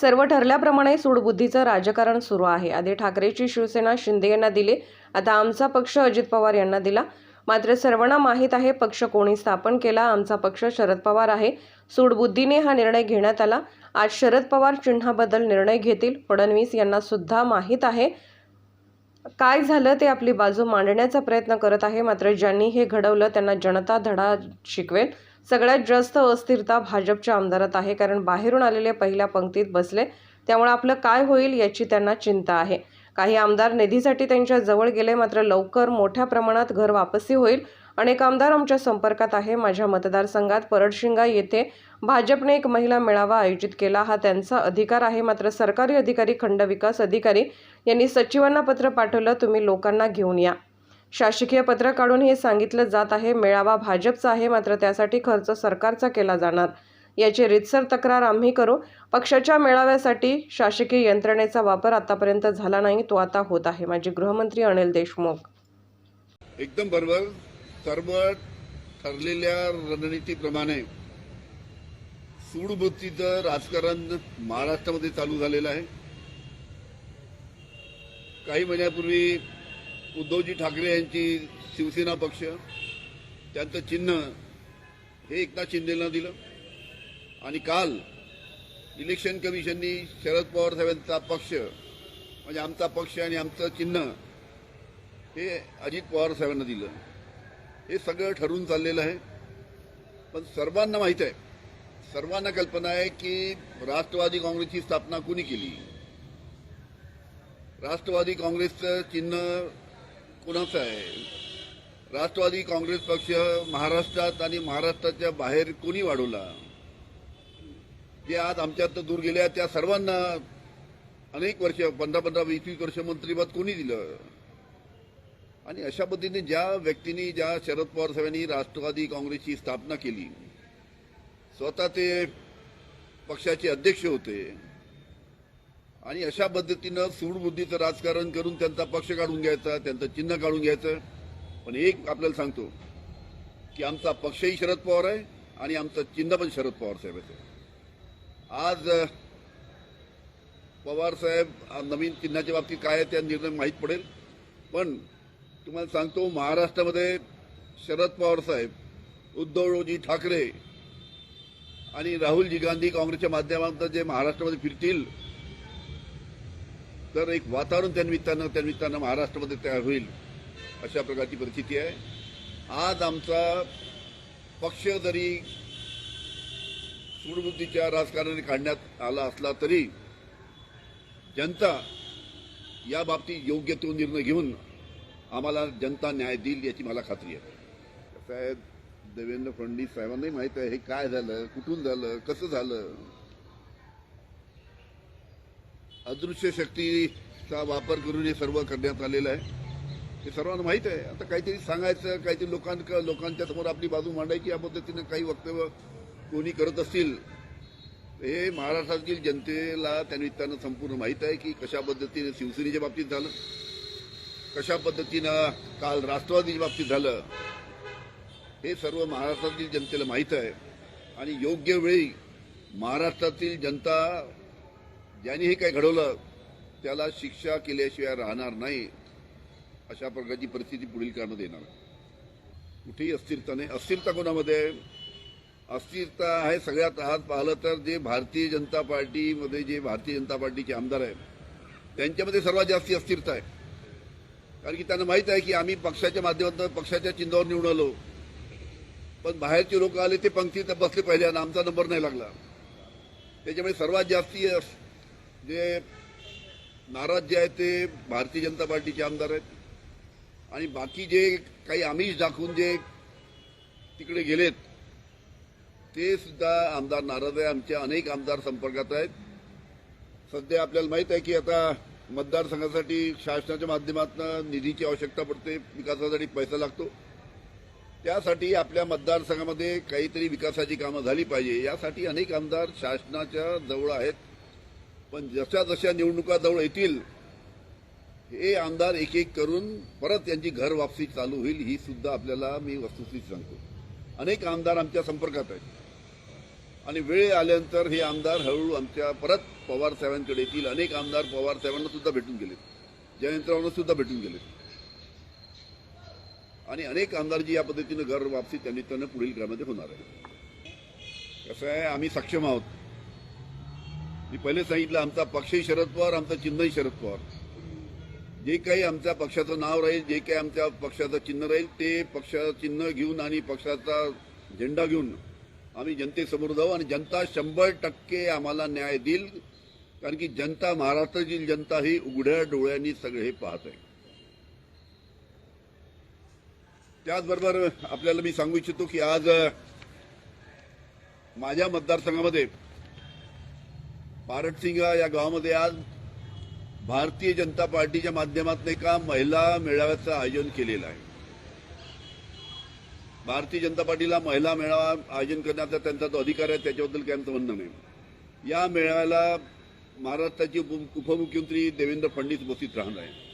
सर्व ठरल्याप्रमाणे सूडबुद्धीचं राजकारण सुरू आहे. आधी ठाकरेची शिवसेना शिंदे यांना दिली. आता आमचा पक्ष अजित पवार यांना दिला. मात्र सर्वांना माहीत आहे पक्ष कोणी स्थापन केला आमचा पक्ष शरद पवार आहे. सूडबुद्धीने हा निर्णय घेण्यात आला. आज शरद पवार चिन्हाबद्दल निर्णय घेतील. फडणवीस यांना सुद्धा माहीत आहे. काय झालं ते आपली बाजू मांडण्याचा प्रयत्न करत आहे. मात्र ज्यांनी हे घडवलं त्यांना जनता धडा शिकवेल. सगळ्यात जास्त अस्थिरता भाजपच्या आमदारात आहे कारण बाहेरून आलेले पहिल्या पंक्तीत बसले त्यामुळे आपलं काय होईल याची त्यांना चिंता आहे. काही आमदार निधीसाठी त्यांच्या जवळ गेले मात्र लवकर मोठ्या प्रमाणात घर वापसी होईल. अनेक आमदार आमच्या संपर्कात आहे. माझ्या मतदारसंघात परडशिंगा येथे भाजपने एक महिला मेळावा आयोजित केला. हा त्यांचा अधिकार आहे. मात्र सरकारी अधिकारी खंड विकास अधिकारी यांनी सचिवांना पत्र पाठवलं. तुम्ही लोकांना घेऊन या. शासकीय पत्र काढून हे सांगितलं जात आहे. मेळावा भाजपचा आहे मात्र त्यासाठी खर्च सरकारचा केला जाणार. याची रितसर तक्रार आम्ही करू. पक्षाच्या मेळाव्यासाठी शासकीय यंत्रणेचा वापर आतापर्यंत झाला नाही तो आता होत आहे. माजी गृहमंत्री अनिल देशमुख. एकदम बरोबर. सर्व ठरलेल्या रणनीतीप्रमाणे सूडबुद्धीचं राजकारण महाराष्ट्रामध्ये चालू झालेलं आहे. काही महिन्यापूर्वी उद्धवजी ठाकरे यांची शिवसेना पक्ष त्यांचं चिन्ह हे एकनाथ शिंदेना दिलं. आणि काल इलेक्शन कमिशननी शरद पवार साहेबांचा पक्ष म्हणजे आमचा पक्ष आणि आमचं चिन्ह हे अजित पवार साहेबांना दिलं. हे सगळं ठरून चाललेलं आहे. पण सर्वांना माहीत आहे सर्वांना कल्पना आहे की राष्ट्रवादी काँग्रेसची स्थापना कुणी केली? राष्ट्रवादी काँग्रेसचं चिन्ह कुणाचं आहे राष्ट्रवादी काँग्रेस पक्ष महाराष्ट्रात आणि महाराष्ट्राच्या बाहेर कोणी वाढवला? जे आज आमच्यात दूर गेल्या त्या सर्वांना अनेक वर्ष पंधरा पंधरा वीस वीस वर्ष मंत्रिपद कोणी दिलं? आणि अशा पद्धतीने ज्या व्यक्तींनी ज्या शरद पवार साहेबांनी राष्ट्रवादी काँग्रेसची स्थापना केली स्वतः ते पक्षाचे अध्यक्ष होते. आणि अशा पद्धतीनं सूडबुद्धीचं राजकारण करून त्यांचा पक्ष काढून घ्यायचा त्यांचं चिन्ह काढून घ्यायचं. पण एक आपल्याला सांगतो की आमचा पक्षही शरद पवार आहे आणि आमचं चिन्ह पण शरद पवार साहेब आहे आज पवार साहेब नवीन चिन्हाच्या बाबतीत काय आहे त्या निर्णय माहीत पडेल. पण तुम्हाला सांगतो महाराष्ट्रामध्ये शरद पवार साहेब उद्धवजी ठाकरे आणि राहुलजी गांधी काँग्रेसच्या माध्यमातून जे महाराष्ट्रामध्ये फिरतील तर एक वातावरण त्या त्यानिमित्तानं महाराष्ट्रामध्ये तयार होईल अशा प्रकारची परिस्थिती आहे. आज आमचा पक्ष जरी सूडबुद्धीच्या राजकारणाने काढण्यात आला असला तरी जनता या बाबतीत योग्य तो निर्णय घेऊन आम्हाला जनता न्याय देईल याची मला खात्री आहे. कसं आहे देवेंद्र फडणवीस साहेबांनाही माहीत आहे हे काय झालं कुठून झालं कसं झालं? अदृश्य शक्तीचा वापर करून हे सर्व करण्यात आलेलं आहे. हे सर्वांना माहीत आहे. आता काहीतरी सांगायचं काहीतरी लोकांक लोकांच्या समोर आपली बाजू मांडायची या पद्धतीनं काही वक्तव्य कोणी करत असतील हे महाराष्ट्रातील जनतेला त्या निमित्तानं संपूर्ण माहीत आहे की कशा पद्धतीनं शिवसेनेच्या बाबतीत झालं कशा पद्धतीनं काल राष्ट्रवादीच्या बाबतीत झालं हे सर्व महाराष्ट्रातील जनतेला माहीत आहे. आणि योग्य वेळी महाराष्ट्रातील जनता ज्यांनी हे काय घडवलं त्याला शिक्षा केल्याशिवाय राहणार नाही अशा प्रकारची परिस्थिती पुढील काळात येणार कुठेही अस्थिरता नाही. अस्थिरता कोणामध्ये? आहे? अस्थिरता आहे सगळ्यात आज पाहिलं तर जे भारतीय जनता पार्टीमध्ये जे भारतीय जनता पार्टीचे आमदार आहेत त्यांच्यामध्ये सर्वात जास्ती अस्थिरता आहे. कारण की त्यांना माहीत आहे की आम्ही पक्षाच्या माध्यमातून पक्षाच्या चिन्हावर निवडून आलो. पण बाहेरचे लोक आले ते पंक्तीत बसले पाहिजे आणि आमचा नंबर नाही लागला. त्याच्यामुळे सर्वात जास्ती अस- जे नाराज जे आहेत ते भारतीय जनता पार्टीचे आमदार आहेत. आणि बाकी जे काही आमिष दाखवून जे तिकडे गेलेत ते सुद्धा आमदार नाराज आहे. आमच्या अनेक आमदार संपर्कात आहेत. सध्या आपल्याला माहीत आहे की आता मतदारसंघासाठी शासनाच्या माध्यमातून निधीची आवश्यकता पडते विकासासाठी पैसा लागतो. त्यासाठी आपल्या मतदारसंघामध्ये काहीतरी विकासाची कामं झाली पाहिजे. यासाठी अनेक आमदार शासनाच्या जवळ आहेत. पण जशा जशा निवडणुका जवळ येतील हे आमदार एक एक करून परत त्यांची घर वापसी चालू होईल ही सुद्धा आपल्याला मी वस्तुस्थिती सांगतो. अनेक आमदार आमच्या संपर्कात आहेत. आणि वेळ आल्यानंतर हे आमदार हळूहळू आमच्या परत पवार साहेबांकडे येतील. अनेक आमदार पवार साहेबांना सुद्धा भेटून गेलेत. जयंतरावांना सुद्धा भेटून गेलेत. आणि अनेक आमदार जी या पद्धतीनं घर वापसी त्या त्यांना पुढील काळामध्ये होणार आहे कसं आहे आम्ही सक्षम आहोत. मी पहिले सांगितलं आमचा पक्षही शरद पवार आमचं चिन्हही शरद पवार. जे काही आमच्या पक्षाचं नाव राहील जे काही आमच्या पक्षाचं चिन्ह राहील ते पक्षाचं चिन्ह घेऊन आणि पक्षाचा झेंडा घेऊन आम्ही जनतेसमोर जाऊ आणि जनता शंभर टक्के आम्हाला न्याय देईल. कारण की जनता महाराष्ट्रातील जनता ही उघड्या डोळ्यांनी सगळे हे पाहत आहे. त्याचबरोबर आपल्याला मी सांगू इच्छितो की आज माझ्या मतदारसंघामध्ये पारटसिंगा या गावामध्ये आज भारतीय जनता पार्टीच्या माध्यमातून एका महिला मेळाव्याचं आयोजन केलेलं आहे. भारतीय जनता पार्टीला महिला मेळावा आयोजन करण्याचा त्यांचा तो अधिकार आहे त्याच्याबद्दल काय आमचं म्हणणं नाही. या मेळाव्याला महाराष्ट्राचे उपमुख्यमंत्री देवेंद्र फडणवीस उपस्थित राहणार आहे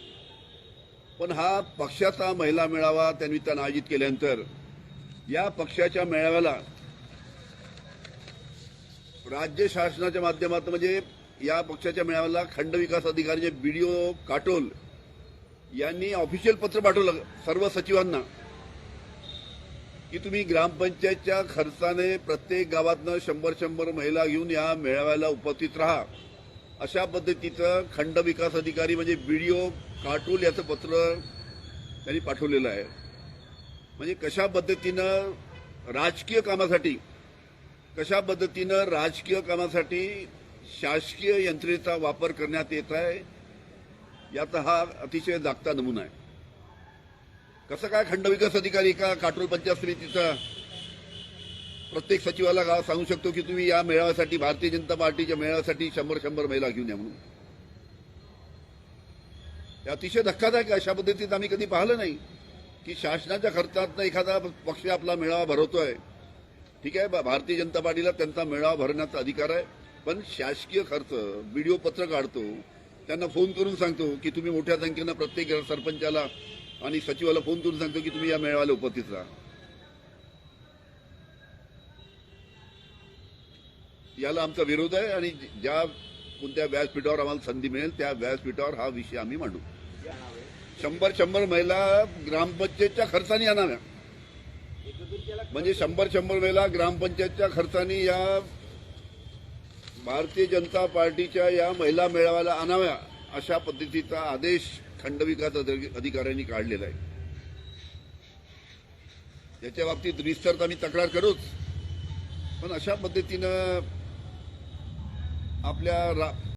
पण हा पक्षाचा महिला मेळावा त्यानिमित्तानं आयोजित केल्यानंतर या पक्षाच्या मेळाव्याला राज्य शासनाच्या माध्यमातून म्हणजे या पक्षाच्या मेळाव्याला खंड विकास अधिकारी जे बीडीओ काटोल यांनी ऑफिशियल पत्र पाठवलं सर्व सचिवांना की तुम्ही ग्रामपंचायतच्या खर्चाने प्रत्येक गावातनं शंभर शंभर महिला घेऊन या मेळाव्याला उपस्थित राहा. अशा पद्धतीचं खंड विकास अधिकारी म्हणजे बीडीओ काटोल याचं पत्र त्यांनी पाठवलेलं आहे. म्हणजे कशा पद्धतीनं राजकीय कामासाठी कशा पद्धतीनं राजकीय कामासाठी शासकीय यंत्रणेचा वापर करण्यात येत आहे याचा हा अतिशय जागता नमुना आहे. कसं काय खंडविकास अधिकारी का काटोल पंचायत समितीचा प्रत्येक सचिवाला गाव सांगू शकतो की तुम्ही या मेळाव्यासाठी भारतीय जनता पार्टीच्या मेळाव्यासाठी शंभर शंभर महिला घेऊन या म्हणून? अतिशय धक्कादायक अशा पद्धतीत आम्ही कधी पाहिलं नाही की शासनाच्या खर्चातनं एखादा पक्ष आपला मेळावा भरवतोय. ठीक आहे बा- भारतीय जनता पार्टीला त्यांचा मेळावा भरण्याचा अधिकार आहे पण शासकीय खर्च व्हिडिओ पत्र काढतो त्यांना फोन करून सांगतो की तुम्ही मोठ्या संख्येनं प्रत्येक सरपंचाला आणि सचिवाला फोन करून सांगतो की तुम्ही या मेळाव्याला उपस्थित राहा. याला आमचा विरोध आहे आणि ज्या कोणत्या व्यासपीठावर आम्हाला संधी मिळेल त्या व्यासपीठावर हा विषय आम्ही मांडू. शंभर शंभर महिला ग्रामपंचायतच्या खर्चाने आणाव्या म्हणजे शंभर शंभर वेळेला ग्रामपंचायतच्या खर्चाने या भारतीय जनता पार्टीच्या या महिला मेळाव्याला आणाव्या अशा पद्धतीचा आदेश खंडविकास अधिकाऱ्यांनी काढलेला आहे. याच्या बाबतीत रिस्तर आम्ही तक्रार करूच. पण अशा पद्धतीनं आपल्या रा-